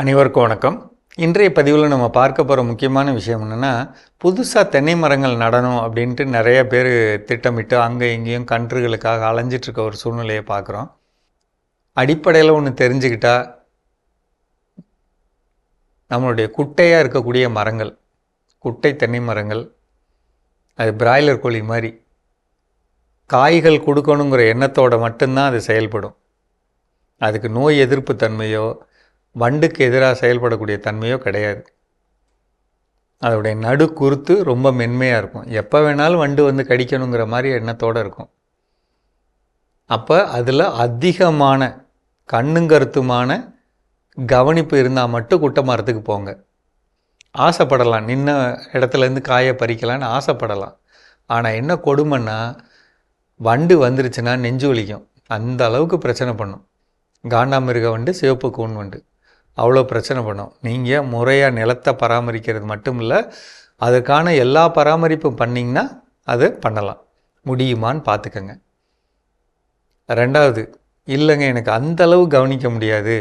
அனைவருக்கும் வணக்கம். இன்றைய பதிவில் நம்ம பார்க்க போகிற முக்கியமான விஷயம் என்னென்னா புதுசாக தென்னை மரங்கள் நடணும் அப்படின்ட்டு நிறைய பேர் திட்டமிட்டு அங்கே இங்கேயும் கன்றுகளுக்காக அலைஞ்சிட்ருக்க ஒரு சூழ்நிலையை பார்க்குறோம். அடிப்படையில் ஒன்று தெரிஞ்சுக்கிட்டா நம்மளுடைய குட்டையாக இருக்கக்கூடிய மரங்கள் குட்டை தென்னை மரங்கள் அது பிராய்லர் கோழி மாதிரி காய்கள் கொடுக்கணுங்கிற எண்ணத்தோட மட்டும்தான் அது செயல்படும். அதுக்கு நோய் எதிர்ப்பு தன்மையோ வண்டுக்கு எதிராக செயல்படக்கூடிய தன்மையோ கிடையாது. அதோடைய நடு குறுத்து ரொம்ப மென்மையாக இருக்கும். எப்போ வேணாலும் வண்டு வந்து கடிக்கணுங்கிற மாதிரி எண்ணத்தோடு இருக்கும். அப்போ அதில் அதிகமான கண்ணுங்கருத்துமான கவனிப்பு இருந்தால் மட்டும் குட்டை மரத்துக்கு போங்க. ஆசைப்படலாம். நின்ன இடத்துலேருந்து காயை பறிக்கலான்னு ஆசைப்படலாம். ஆனால் என்ன கொடுமைன்னா வண்டு வந்துருச்சுன்னா நெஞ்சு வலிக்கும். அந்த அளவுக்கு பிரச்சனை பண்ணும். காண்டாமிருக வண்டு சிவப்பு கூன் வண்டு. அவ்வளோ பிரச்சனை பண்ணும். நீங்கள் முறையாக நிலத்தை பராமரிக்கிறது மட்டும் இல்லை அதுக்கான எல்லா பராமரிப்பும் பண்ணிங்கன்னா அது பண்ணலாம். முடியுமான்னு பார்த்துக்கங்க ரெண்டாவது இல்லைங்க எனக்கு அந்த அளவு கவனிக்க முடியாது.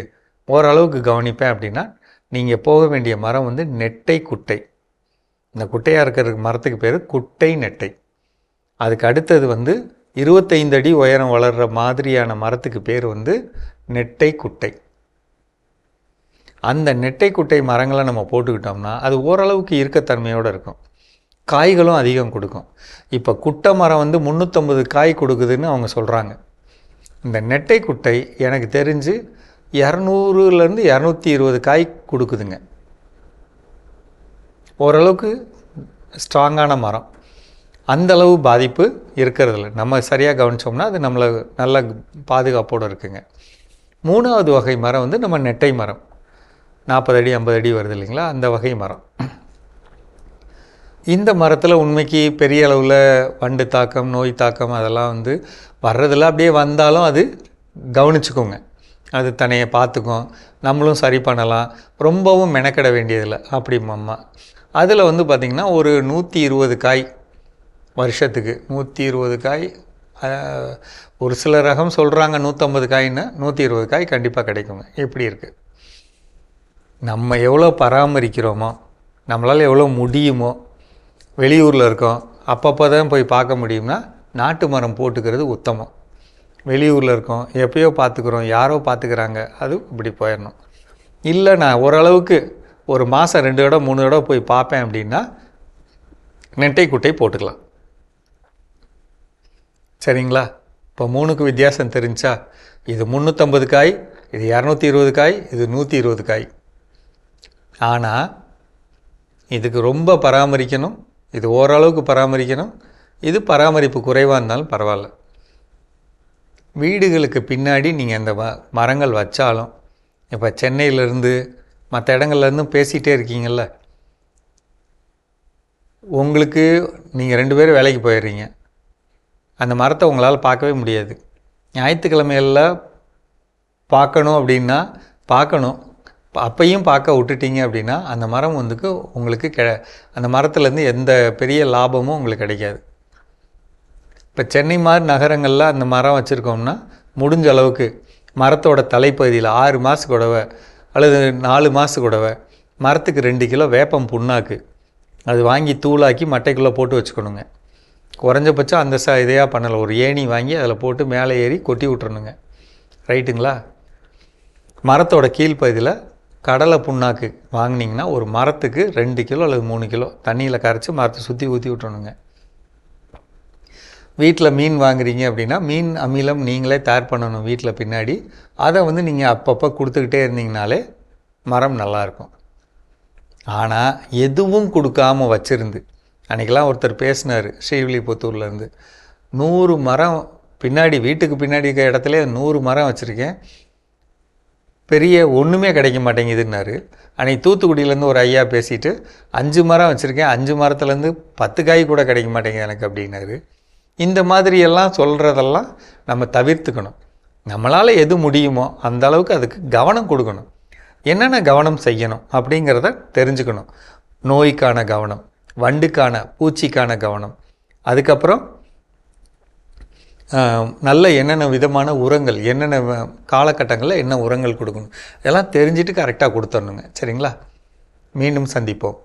ஓரளவுக்கு கவனிப்பேன் அப்படின்னா நீங்கள் போக வேண்டிய மரம் வந்து நெட்டை குட்டை. இந்த குட்டையாக இருக்கிற மரத்துக்கு பேர் குட்டை நெட்டை. அதுக்கு அடுத்தது வந்து இருபத்தைந்து அடி உயரம் வளர்கிற மாதிரியான மரத்துக்கு பேர் வந்து நெட்டை குட்டை. அந்த நெட்டை குட்டை மரங்களை நம்ம போட்டுக்கிட்டோம்னா அது ஓரளவுக்கு இருக்கத்தன்மையோடு இருக்கும். காய்களும் அதிகம் கொடுக்கும். இப்போ குட்டை மரம் வந்து முந்நூற்றம்பது காய் கொடுக்குதுன்னு அவங்க சொல்கிறாங்க இந்த நெட்டை குட்டை எனக்கு தெரிஞ்சு இரநூறுலேருந்து இரநூத்தி இருபது காய் கொடுக்குதுங்க. ஓரளவுக்கு ஸ்ட்ராங்கான மரம். அந்தளவு பாதிப்பு இருக்கிறதில்ல. நம்ம சரியாக கவனித்தோம்னா அது நம்மளை நல்ல பாதுகாப்போடு இருக்குங்க. மூணாவது வகை மரம் வந்து நம்ம நெட்டை மரம். நாற்பது அடி ஐம்பது அடி வருது இல்லைங்களா? அந்த வகை மரம். இந்த மரத்தில் உண்மைக்கு பெரிய அளவில் வண்டு தாக்கம் நோய் தாக்கம் அதெல்லாம் வந்து வர்றதில் அப்படியே வந்தாலும் அது கவனிச்சுக்கோங்க. அது தன்னையை பார்த்துக்கும். நம்மளும் சரி பண்ணலாம். ரொம்பவும் மெனக்கிட வேண்டியதில்லை. அப்படி அம்மா. அதில் வந்து பார்த்திங்கன்னா ஒரு நூற்றி இருபது காய் வருஷத்துக்கு. நூற்றி இருபது காய் ஒரு சில ரகம் சொல்கிறாங்க நூற்றம்பது காய்ன்னு. நூற்றி இருபது காய் கண்டிப்பாக கிடைக்குங்க. எப்படி இருக்குது நம்ம எவ்வளோ பராமரிக்கிறோமோ நம்மளால் எவ்வளோ முடியுமோ வெளியூரில் இருக்கோம் அப்பப்போ தான் போய் பார்க்க முடியும்னா நாட்டு மரம் போட்டுக்கிறது உத்தமம். வெளியூரில் இருக்கோம் எப்பயோ பார்த்துக்குறோம் யாரோ பார்த்துக்கிறாங்க அது இப்படி போயிடணும். இல்லை நான் ஓரளவுக்கு ஒரு மாதம் ரெண்டு இடம் மூணு இடம் போய் பார்ப்பேன் அப்படின்னா நெட்டை குட்டை போட்டுக்கலாம். சரிங்களா? இப்போ மூணுக்கு வித்தியாசம் தெரிஞ்சா இது முந்நூற்றம்பது காய் இது இரநூத்தி இருபது காய் இது நூற்றி இருபது காய். ஆனால் இதுக்கு ரொம்ப பராமரிக்கணும். இது ஓரளவுக்கு பராமரிக்கணும். இது பராமரிப்பு குறைவாக இருந்தாலும் பரவாயில்ல. வீடுகளுக்கு பின்னாடி நீங்கள் அந்த ம மரங்கள் வச்சாலும் இப்போ சென்னையிலேருந்து மற்ற இடங்கள்லேருந்தும் பேசிகிட்டே இருக்கீங்கள்ல உங்களுக்கு நீங்கள் ரெண்டு பேரும் வேலைக்கு போயிடுறீங்க. அந்த மரத்தை உங்களால் பார்க்கவே முடியாது. ஞாயிற்றுக்கிழமைகளில் பார்க்கணும் அப்படின்னா பார்க்கணும். அப்பையும் பார்க்க விட்டுட்டீங்க அப்படின்னா அந்த மரம் வந்துக்கு உங்களுக்கு கெ அந்த மரத்துலேருந்து எந்த பெரிய லாபமும் உங்களுக்கு கிடைக்காது. இப்போ சென்னை மாதிரி நகரங்களில் அந்த மரம் வச்சுருக்கோம்னா முடிஞ்ச அளவுக்கு மரத்தோட தலைப்பகுதியில் ஆறு மாத குடவை அல்லது நாலு மாத குடவை மரத்துக்கு ரெண்டு கிலோ வேப்பம் புண்ணாக்கு அது வாங்கி தூளாக்கி மட்டைக்குள்ளே போட்டு வச்சுக்கணுங்க. குறைஞ்சபட்சம் அந்த ச இதையாக பண்ணலை ஒரு ஏணி வாங்கி அதில் போட்டு மேலே ஏறி கொட்டி விட்றணுங்க ரைட்டுங்களா? மரத்தோட கீழ்ப்பகுதியில் கடலை புண்ணாக்கு வாங்கினீங்கன்னா ஒரு மரத்துக்கு ரெண்டு கிலோ அல்லது மூணு கிலோ தண்ணியில் கரைச்சி மரத்தை சுற்றி ஊற்றி விட்றணுங்க வீட்டில் மீன் வாங்குறீங்க அப்படின்னா மீன் அமிலம் நீங்களே தயார் பண்ணணும் வீட்டில் பின்னாடி. அதை வந்து நீங்கள் அப்பப்போ கொடுத்துக்கிட்டே இருந்தீங்கனாலே மரம் நல்லாயிருக்கும் ஆனால் எதுவும் கொடுக்காம வச்சிருந்து அன்றைக்கெல்லாம் ஒருத்தர் பேசினார் ஸ்ரீவில்லிபுத்தூர்லேருந்து நூறு மரம் பின்னாடி வீட்டுக்கு பின்னாடி இருக்க இடத்துல நூறு மரம் வச்சுருக்கேன். பெரிய ஒன்றுமே கிடைக்க மாட்டேங்குதுன்னாரு. அன்றைக்கி தூத்துக்குடியிலேருந்து ஒரு ஐயா பேசிட்டு அஞ்சு மரம் வச்சுருக்கேன் அஞ்சு மரத்துலேருந்து பத்து காய் கூட கிடைக்க மாட்டேங்குது எனக்கு அப்படின்னாரு. இந்த மாதிரியெல்லாம் சொல்கிறதெல்லாம் நம்ம தவிர்த்துக்கணும். நம்மளால் எது முடியுமோ அந்த அளவுக்கு அதுக்கு கவனம் கொடுக்கணும். என்னென்ன கவனம் செய்யணும் அப்படிங்கிறத தெரிஞ்சுக்கணும். நோய்க்கான கவனம் வண்டுக்கான பூச்சிக்கான கவனம். அதுக்கப்புறம் நல்ல என்னென்ன விதமான உரங்கள் என்னென்ன காலகட்டங்களில் என்ன உரங்கள் கொடுக்கணும் இதெல்லாம் தெரிஞ்சுட்டு கரெக்டாக கொடுத்துடணுங்க. சரிங்களா? மீண்டும் சந்திப்போம்.